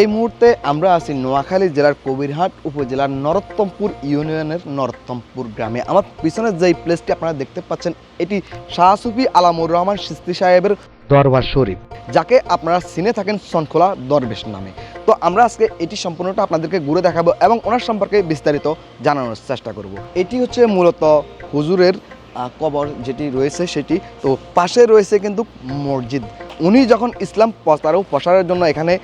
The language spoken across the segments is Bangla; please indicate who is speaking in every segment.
Speaker 1: এই মুহূর্তে আমরা আছি নোয়াখালী জেলার কবিরহাট উপজেলার নরোত্তমপুর ইউনিয়নের নরোত্তমপুর গ্রামে। আমার পিছনে যেই প্লেসটি আপনারা দেখতে পাচ্ছেন, এটি শাহসুফি আলামুর রহমান সিস্তি সাহেবের দরবার শরীফ, যাকে আপনারা চিনে থাকেন সনখোলা দরবেশ নামে। তো আমরা আজকে এটি সম্পূর্ণটা আপনাদেরকে ঘুরে দেখাবো এবং ওনার সম্পর্কে বিস্তারিত জানানোর চেষ্টা করব। এটি হচ্ছে মূলত হুজুরের কবর যেটি রয়েছে সেটি, তো পাশে রয়েছে কিন্তু মসজিদ। উনি যখন ইসলাম প্রচার ও প্রসারের জন্য এখানে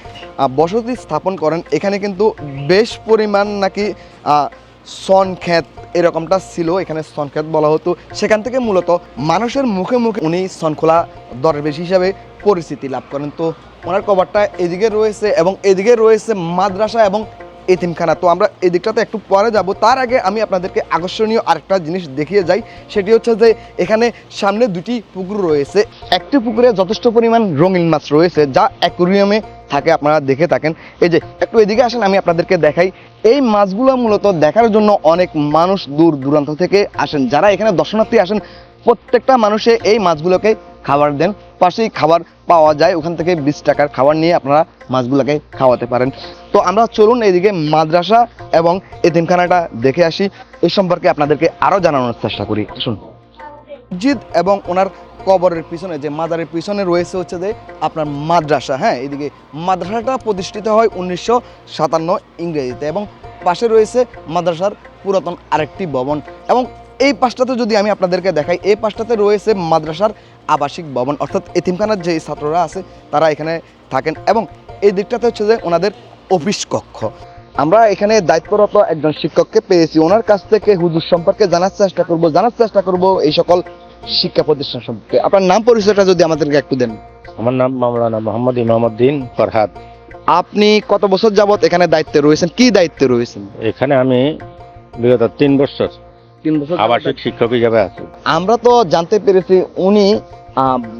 Speaker 1: বসতি স্থাপন করেন, এখানে কিন্তু বেশ পরিমাণ নাকি সন ক্ষেত এরকমটা ছিল, এখানে সনক্ষেত বলা হতো। সেখান থেকে মূলত মানুষের মুখে মুখে উনি সনখোলা দরবেশ হিসাবে পরিচিতি লাভ করেন। তো ওনার কবরটা এদিকে রয়েছে এবং এদিকে রয়েছে মাদ্রাসা এবং এতিমখানা। তো আমরা এদিকটাতে একটু পরে যাব। তার আগে আমি আপনাদেরকে আকর্ষণীয় আরেকটা জিনিস দেখিয়ে যাই। সেটি হচ্ছে যে এখানে সামনে দুটি পুকুর রয়েছে। একটি পুকুরে যথেষ্ট পরিমাণ রঙিন মাছ রয়েছে, যা অ্যাকুরিয়ামে থাকে, আপনারা দেখে থাকেন। এই যে, একটু এদিকে আসেন, আমি আপনাদেরকে দেখাই। এই মাছগুলো মূলত দেখার জন্য অনেক মানুষ দূর দূরান্ত থেকে আসেন। যারা এখানে দর্শনার্থী আসেন, প্রত্যেকটা মানুষে এই মাছগুলোকে খাবার দেন। পাশেই খাবার পাওয়া যায়, ওখান থেকে বিশ টাকার খাবার নিয়ে আপনারা মাছগুলোকে খাওয়াতে পারেন। তো আমরা চলুন এইদিকে মাদ্রাসা এবং এতিমখানাটা দেখে আসি। এই সম্পর্কে আপনাদেরকে আরও জানানোর চেষ্টা করি। শুন মসজিদ এবং ওনার কবরের পিছনে, যে মাজারের পিছনে রয়েছে হচ্ছে যে আপনার মাদ্রাসা হ্যাঁ এদিকে মাদ্রাসাটা প্রতিষ্ঠিত হয় উনিশশো সাতান্ন ইংরেজিতে এবং পাশে রয়েছে মাদ্রাসার পুরাতন আরেকটি ভবন এবং এই পাশটাতে যদি আমি আপনাদেরকে দেখাই, এই পাশটাতে রয়েছে মাদ্রাসার আবাসিক ভবন, অর্থাৎ এতিমখানার যে ছাত্ররা আছে তারা এখানে থাকেন এবং এই দিকটাতে হচ্ছে যে ওনাদের অফিস কক্ষ। আমরা এখানে দায়িত্বরত একজন শিক্ষককে পেয়েছি, ওনার কাছ থেকে হুজুর সম্পর্কে জানার চেষ্টা করব, জানার চেষ্টা করব এই সকল শিক্ষা প্রতিষ্ঠান সম্পর্কে। আপনার নাম পরিচয়টা যদি আমাদেরকে একটু দেন।
Speaker 2: আমার নাম মাওলানা মোহাম্মদ ইমামউদ্দিন ফরহাদ।
Speaker 1: আপনি কত বছর যাবত এখানে দায়িত্বে রয়েছেন? কি দায়িত্বে রয়েছেন?
Speaker 2: এখানে আমি বিগত তিন বছর
Speaker 1: তিন বছর
Speaker 2: আবাসিক শিক্ষক হিসেবে আছি।
Speaker 1: আমরা তো জানতে পেরেছি উনি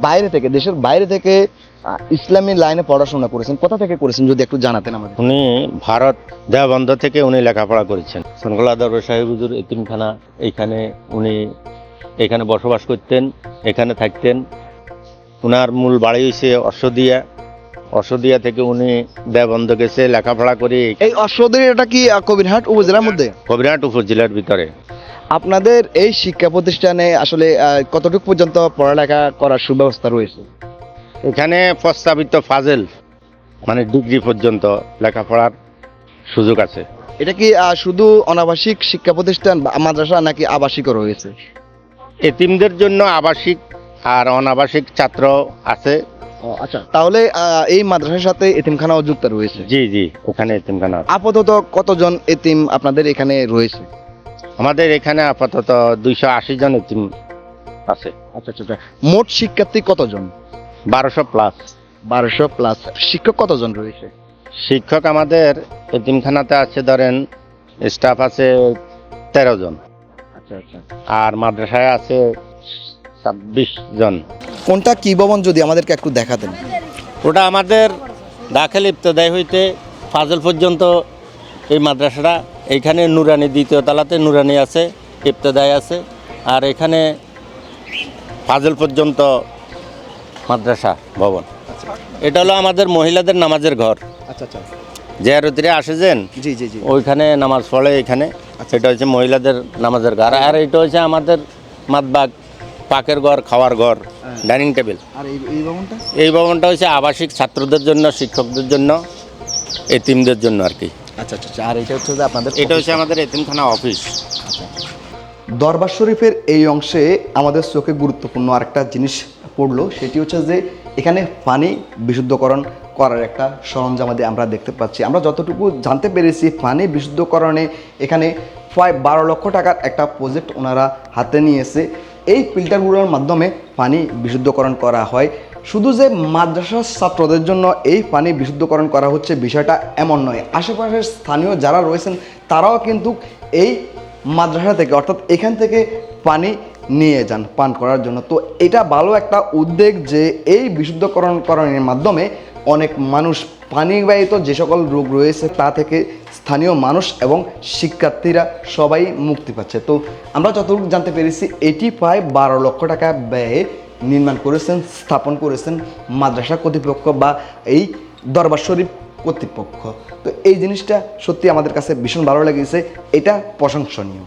Speaker 1: বাইরে থেকে দেশের বাইরে থেকে ইসলামী লাইনে পড়াশোনা করেছেন। কোথা থেকে করেছেন যদি একটু জানাতেন আমাদের।
Speaker 2: উনি ভারত দেওবন্ধ থেকে উনি লেখাপড়া করেছেন। সনগোলা দরবার সাহেব হুজুর এতিমখানা এইখানে উনি এখানে বসবাস করতেন এখানে থাকতেন। উনার মূল বাড়ি হয়েছে অশ্বদিয়া অশ্বদিয়া থেকে উনি দেওবন্ধ গেছে লেখাপড়া করে
Speaker 1: এই অশ্বদের এটা কি কবিরহাট উপজেলার মধ্যে?
Speaker 2: কবিরহাট উপজেলার ভিতরে।
Speaker 1: আপনাদের এই শিক্ষা প্রতিষ্ঠানে আসলে কতটুকু পর্যন্ত পড়ালেখা করার সুব্যবস্থা রয়েছে?
Speaker 2: এখানে প্রস্তাবিত ফাজেল মানে ডিগ্রি পর্যন্ত লেখাপড়ার সুযোগ আছে।
Speaker 1: এটা কি শুধু অনাবাসিক শিক্ষা প্রতিষ্ঠান মাদ্রাসা নাকি আবাসিকও রয়েছে?
Speaker 2: এতিমদের জন্য আবাসিক আর অনাবাসিক ছাত্র আছে।
Speaker 1: আচ্ছা। তাহলে আহ, এই মাদ্রাসার সাথে এতিমখানাও যুক্ত রয়েছে?
Speaker 2: জি জি ওখানে এতিমখানা আছে।
Speaker 1: আপাতত কতজন এতিম আপনাদের এখানে রয়েছে?
Speaker 2: আমাদের এখানে আপাতত দুইশো আশি জন এতিম আছে।
Speaker 1: আচ্ছা আচ্ছা মোট শিক্ষার্থী কতজন?
Speaker 2: বারোশো প্লাস।
Speaker 1: বারোশো প্লাস। শিক্ষক কতজন রয়েছে?
Speaker 2: শিক্ষক আমাদের এতিমখানাতে আছে ধরেন স্টাফ আছে তেরো জন।
Speaker 1: আচ্ছা আচ্ছা
Speaker 2: আর মাদ্রাসায় আছে ছাব্বিশ জন।
Speaker 1: কোনটা কি ভবন যদি আমাদেরকে একটু দেখাতেন?
Speaker 2: ওটা আমাদের দাখিল ইবতদায় হইতে ফাজল পর্যন্ত এই মাদ্রাসাটা। এইখানে নুরানি দ্বিতীয় তলাতে নুরানি আছে ইবতদায় আছে আর এখানে ফাজল পর্যন্ত মাদ্রাসা ভবন। এটা হলো আমাদের মহিলাদের নামাজের ঘর।
Speaker 1: আচ্ছা আচ্ছা।
Speaker 2: জেয়ারতিরে আসেছেন
Speaker 1: জি জি জি।
Speaker 2: ওইখানে নামাজ পড়ে এখানে। এটা হচ্ছে মহিলাদের নামাজের ঘর। আর এটা হচ্ছে আমাদের মাতবাগ পাকের ঘর খাওয়ার ঘর ডাইনিং টেবিল।
Speaker 1: আর এই ভবনটা?
Speaker 2: এই ভবনটা হচ্ছে আবাসিক ছাত্রদের জন্য শিক্ষকদের জন্য এতিমদের জন্য আর কি।
Speaker 1: আচ্ছা আচ্ছা আচ্ছা। আর এটা হচ্ছে আপনাদের
Speaker 2: এটা হচ্ছে আমাদের এতিমখানা অফিস
Speaker 1: দরবার শরীফের এই অংশে আমাদের চোখে গুরুত্বপূর্ণ আরেকটা জিনিস পড়ল সেটি হচ্ছে যে এখানে পানি বিশুদ্ধকরণ করার একটা সরঞ্জামাদি আমরা দেখতে পাচ্ছি। আমরা যতটুকু জানতে পেরেছি পানি বিশুদ্ধকরণে এখানে প্রায় বারো লক্ষ টাকার একটা প্রজেক্ট ওনারা হাতে নিয়েছে। এই ফিল্টারগুলোর মাধ্যমে পানি বিশুদ্ধকরণ করা হয়। শুধু যে মাদ্রাসার ছাত্রদের জন্য এই পানি বিশুদ্ধকরণ করা হচ্ছে বিষয়টা এমন নয়। আশেপাশের স্থানীয় যারা রয়েছেন, তারাও কিন্তু এই মাদ্রাসা থেকে, অর্থাৎ এখান থেকে পানি নিয়ে যান, পান করার জন্য। তো এটা ভালো একটা উদ্যোগ যে এই বিশুদ্ধকরণকরণের মাধ্যমে অনেক মানুষ পানিবাহিত যে সকল রোগ রয়েছে তা থেকে স্থানীয় মানুষ এবং শিক্ষার্থীরা সবাই মুক্তি পাচ্ছে। তো আমরা যতটুকু জানতে পেরেছি, এটি প্রায় বারো লক্ষ টাকা ব্যয়ে নির্মাণ করেছেন, স্থাপন করেছেন মাদ্রাসা কর্তৃপক্ষ বা এই দরবার শরীফ কর্তৃপক্ষ। তো এই জিনিসটা সত্যি আমাদের কাছে ভীষণ ভালো লেগেছে, এটা প্রশংসনীয়।